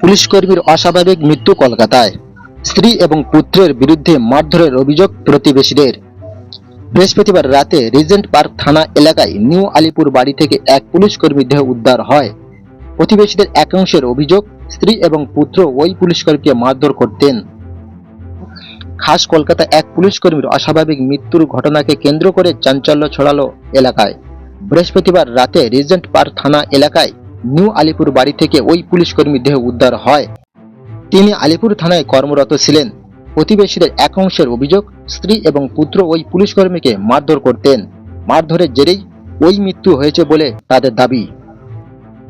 Police কর্মীর অস্বাভাবিক মৃত্যু কলকাতায়। স্ত্রী এবং পুত্রের বিরুদ্ধে মারধরের অভিযোগ প্রতিবেশীদের। বৃহস্পতিবার রাতে রিজেন্ট পার্ক থানা এলাকায় নিউ আলিপুর বাড়ি থেকে এক পুলিশ কর্মীর দেহ উদ্ধার হয়। প্রতিবেশীদের একাংশের অভিযোগ, স্ত্রী এবং পুত্র ওই পুলিশ কর্মীকে মারধর করতেন। খাস কলকাতা এক পুলিশকর্মীর অস্বাভাবিক মৃত্যুর ঘটনাকে কেন্দ্র করে চাঞ্চল্য ছড়ালো এলাকায়। বৃহস্পতিবার রাতে রিজেন্ট পার্ক থানা এলাকায় নিউ আলিপুর বাড়ি থেকে ওই পুলিশ কর্মীর দেহ উদ্ধার হয়। তিনি আলিপুর থানায় কর্মরত ছিলেন। প্রতিবেশীদের এক অংশের অভিযোগ, স্ত্রী এবং পুত্র ওই পুলিশ কর্মীকে মারধর করতেন। মারধরের জেরেই ওই মৃত্যু হয়েছে বলে তাদের দাবি।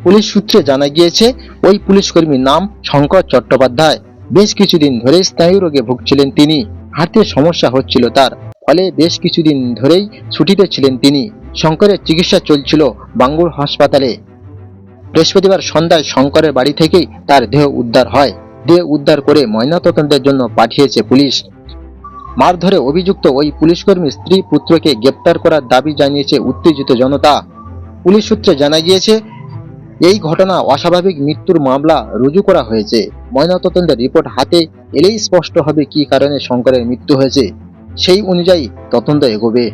পুলিশ সূত্রে জানা গিয়েছে, ওই পুলিশ কর্মীর নাম শঙ্কর চট্টোপাধ্যায়। বেশ কিছুদিন ধরে স্নায়ু রোগে ভুগছিলেন তিনি। হাতে সমস্যা হচ্ছিল তার। ফলে বেশ কিছুদিন ধরেই ছুটিতে ছিলেন তিনি। শঙ্করের চিকিৎসা চলছিল বাঙ্গুর হাসপাতালে। বৃহস্পতিবার সন্ধ্যায় শঙ্করের বাড়ি থেকেই তার দেহ উদ্ধার হয়। দেহ উদ্ধার করে ময়নাতদন্তের জন্য পাঠিয়েছে পুলিশ। মারধরে অভিযুক্ত ওই পুলিশকর্মী স্ত্রী পুত্রকে গ্রেপ্তার করার দাবি জানিয়েছে উত্তেজিত জনতা। পুলিশ সূত্রে জানা গিয়েছে, এই ঘটনা অস্বাভাবিক মৃত্যুর মামলা রুজু করা হয়েছে। ময়নাতদন্তের রিপোর্ট হাতে এলেই স্পষ্ট হবে কী কারণে শঙ্করের মৃত্যু হয়েছে। সেই অনুযায়ী তদন্ত এগোবে।